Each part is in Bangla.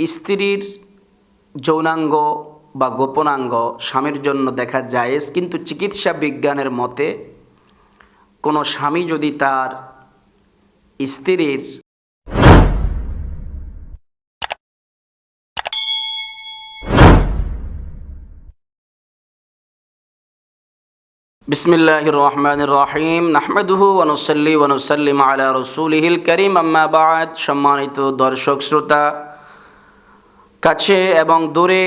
স্ত্রীর যৌনাঙ্গ বা গোপনাঙ্গ স্বামীর জন্য দেখা জায়েজ, কিন্তু চিকিৎসা বিজ্ঞানের মতে কোনো স্বামী যদি তার স্ত্রীর বিসমিল্লাহির রহমানির রহিম নাহমাদুহু ওয়ানুসাল্লি ওয়ানুসাল্লিম আলা রসুলিহিল করিম, আম্মা বাদ। সম্মানিত দর্শক, শ্রোতা কাছে এবং দূরে,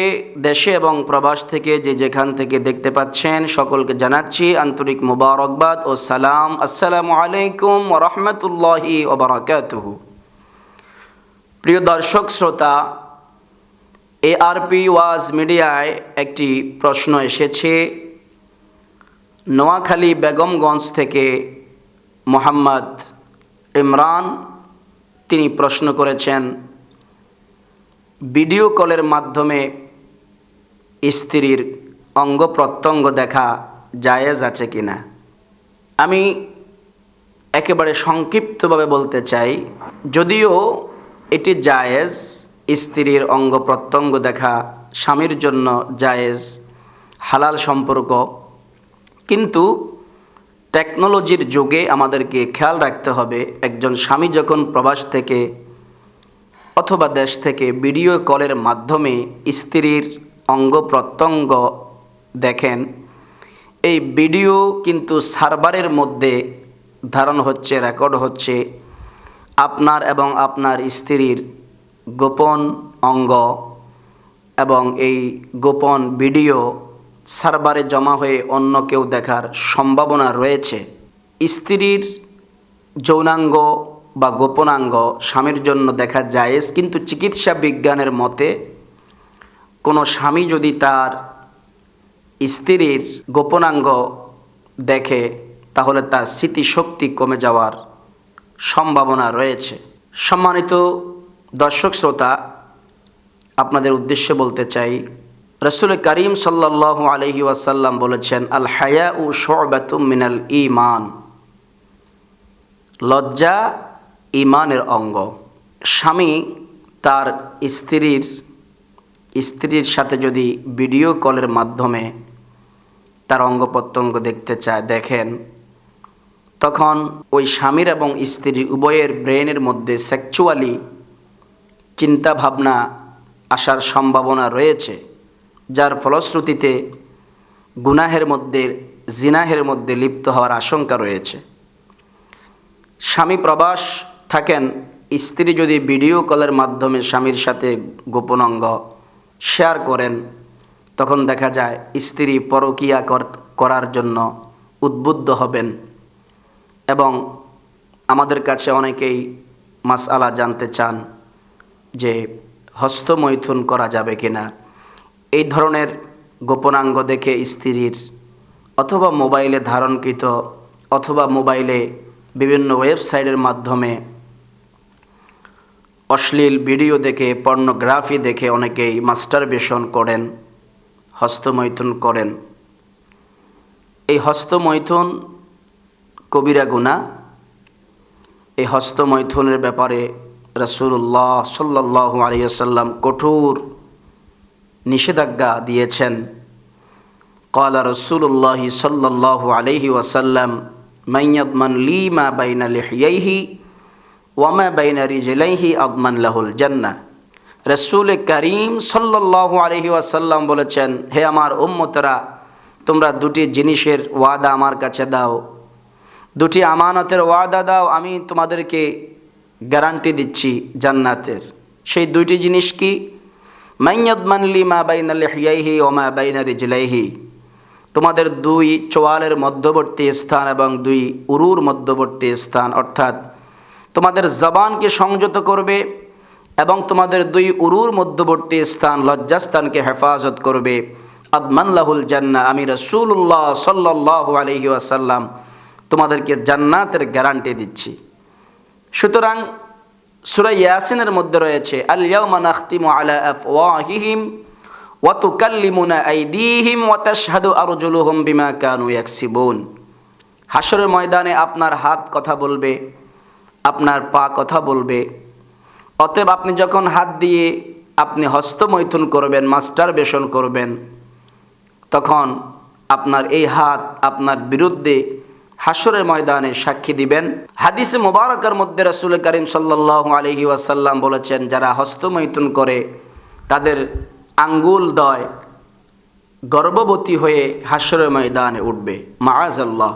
দেশে এবং প্রবাস থেকে যে যেখান থেকে দেখতে পাচ্ছেন, সকলকে জানাচ্ছি আন্তরিক মুবারকবাদ ও সালাম। আসসালামু আলাইকুম রহমতুল্লাহি ওবরাকাতুহু প্রিয় দর্শক, শ্রোতা, এ এআরপি ওয়াজ মিডিয়ায় একটি প্রশ্ন এসেছে। নোয়াখালী বেগমগঞ্জ থেকে মোহাম্মদ ইমরান, তিনি প্রশ্ন করেছেন ভিডিও কলের মাধ্যমে স্ত্রীর অঙ্গ প্রত্যঙ্গ দেখা জায়েজ আছে কি না আমি একেবারে সংক্ষিপ্তভাবে বলতে চাই, যদিও এটি জায়েজ, স্ত্রীর অঙ্গ প্রত্যঙ্গ দেখা স্বামীর জন্য জায়েজ, হালাল সম্পর্ক, কিন্তু টেকনোলজির যুগে আমাদেরকে খেয়াল রাখতে হবে, একজন স্বামী যখন প্রবাস থেকে অথবা দেশ থেকে ভিডিও কলের মাধ্যমে স্ত্রীর অঙ্গ প্রত্যঙ্গ দেখেন। এই ভিডিও কিন্তু সার্ভারের মধ্যে ধারণ হচ্ছে, রেকর্ড হচ্ছে। আপনার এবং আপনার স্ত্রীর গোপন অঙ্গ এবং এই গোপন ভিডিও সার্ভারে জমা হয়ে অন্য কেউ দেখার সম্ভাবনা রয়েছে। স্ত্রীর যৌনাঙ্গ বা গোপনাঙ্গ স্বামীর জন্য দেখা জায়েজ, কিন্তু চিকিৎসা বিজ্ঞানের মতে কোনো স্বামী যদি তার স্ত্রীর গোপনাঙ্গ দেখে, তাহলে তার স্মৃতিশক্তি কমে যাওয়ার সম্ভাবনা রয়েছে। সম্মানিত দর্শক শ্রোতা, আপনাদের উদ্দেশ্যে বলতে চাই, রসুল করিম সাল্লাহ আলহি ওয়াসাল্লাম বলেছেন, আল হায়া উ শোবাতুম মিনাল ইমান লজ্জা ইমানের অঙ্গ। স্বামী তার স্ত্রীর স্ত্রীর সাথে যদি ভিডিও কলের মাধ্যমে তার অঙ্গ প্রত্যঙ্গ দেখতে চায়, দেখেন, তখন ওই স্বামীর এবং স্ত্রী উভয়ের ব্রেনের মধ্যে সেক্সুয়ালি চিন্তা ভাবনা আসার সম্ভাবনা রয়েছে, যার ফলশ্রুতিতে গুনাহের মধ্যে, জিনাহের মধ্যে লিপ্ত হওয়ার আশঙ্কা রয়েছে। স্বামী প্রবাস থাকেন, স্ত্রী যদি ভিডিও কলের মাধ্যমে স্বামীর সাথে গোপন অঙ্গ শেয়ার করেন, তখন দেখা যায় স্ত্রী পরকিয়া করার জন্য উদ্বুদ্ধ হবেন। এবং আমাদের কাছে অনেকেই মাসআলা জানতে চান যে হস্তমৈথুন করা যাবে কিনা। এই ধরনের গোপনাঙ্গ দেখে স্ত্রীর অথবা মোবাইলে ধারণকৃত অথবা মোবাইলে বিভিন্ন ওয়েবসাইটের মাধ্যমে অশ্লীল ভিডিও দেখে, পর্নোগ্রাফি দেখে অনেকেই মাস্টারবেশন করেন, হস্তমৈথুন করেন। এই হস্তমৈথুন কবিরা গুণা। এই হস্তমৈথুনের ব্যাপারে রসুল্লাহ সাল্লাহ আলিয়াল্লাম কঠোর নিষেধাজ্ঞা দিয়েছেন। কলা রসুল্লাহ সাল্লাহ আলহি ওয়াসাল্লাম, মাইয়াদমান লি মা বাইনা লিহিয়াইহি ওয়ামা বাইনা রিজলাইহি আদমান লাহুল জান্না রসুল করিম সাল্লাহ আলহি ওয়াসাল্লাম বলেছেন, হে আমার উম্মতরা, তোমরা দুটি জিনিসের ওয়াদা আমার কাছে দাও। দুটি আমানতের ওয়াদা দাও, আমি তোমাদেরকে গ্যারান্টি দিচ্ছি জান্নাতের। সেই দুইটি জিনিস কি? মাইয়াদমানলি মা বাইনা লিহিয়াইহি ওমা বাইনারি রিজলাইহি। তোমাদের দুই চোয়ালের মধ্যবর্তী স্থান এবং দুই উরুর মধ্যবর্তী স্থান, অর্থাৎ তোমাদের জবানকে সংযত করবে এবং তোমাদের দুই উরুর মধ্যবর্তী স্থান, লজ্জাস্থানকে হেফাজত করবে। আদমান্লাহুল জান্না আমি রসুল্লাহ সাল্লাহ আলহি আসাল্লাম তোমাদেরকে জান্নাতের গ্যারান্টি দিচ্ছি। সুতরাং সুরা ইয়াসিনের মধ্যে রয়েছে আলিয়াউমা নাখতিমু আলা আফওয়াহিহিম ওয়া তুকাল্লিমুনা আইদিহিম ওয়া তাশহাদু আরজুলুহুম বিমা হাসরের ময়দানে আপনার হাত কথা বলবে আপনার পা কথা বলবে। অতএব আপনি যখন হাত দিয়ে আপনি হস্তমৈথুন করবেন, মাস্টার বেশন করবেন, তখন আপনার এই হাত আপনার বিরুদ্ধে হাসরের ময়দানে সাক্ষী দিবেন। হাদিসে মোবারকার মধ্যে রাসুল করিম সাল্লাহ আলহি ওয়াসাল্লাম বলেছেন, যারা হস্তমৈথুন করে, তাদের আঙ্গুল দয় গর্ভবতী হয়ে হাসরের ময়দানে উঠবে। মাআজাল্লাহ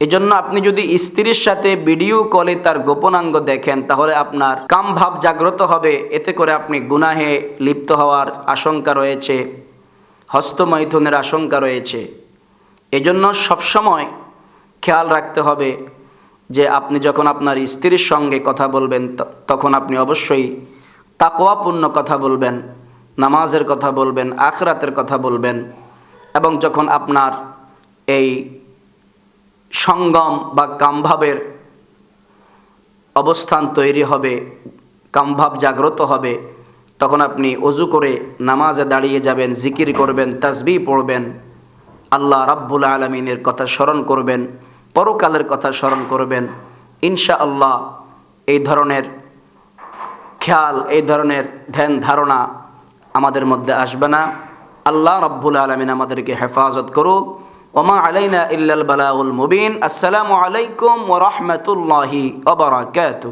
এজন্য আপনি যদি স্ত্রীর সাথে ভিডিও কলে তার গোপনাঙ্গ দেখেন, তাহলে আপনার কাম ভাব জাগ্রত হবে। এতে করে আপনি গুনাহে লিপ্ত হওয়ার আশঙ্কা রয়েছে, হস্তমৈথুনের আশঙ্কা রয়েছে। এজন্য সবসময় খেয়াল রাখতে হবে যে আপনি যখন আপনার স্ত্রীর সঙ্গে কথা বলবেন তখন আপনি অবশ্যই তাকোয়াপূর্ণ কথা বলবেন, নামাজের কথা বলবেন, আখরাতের কথা বলবেন এবং যখন আপনার এই সঙ্গম বা কামভাবের অবস্থান তৈরি হবে, কামভাব জাগ্রত হবে। তখন আপনি অজু করে নামাজে দাঁড়িয়ে যাবেন, জিকির করবেন তাজবি পড়বেন। আল্লাহ রাব্বুল আলমিনের কথা স্মরণ করবেন, পরকালের কথা স্মরণ করবেন। ইনশা আল্লাহ এই ধরনের খেয়াল, এই ধরনের ধ্যান, ধারণা আমাদের মধ্যে আসবে না। আল্লাহ রব্বুল আলমিন আমাদেরকে হেফাজত করুক। وما علينا إلا البلاغ المبين. السلام عليكم ورحمة الله وبركاته.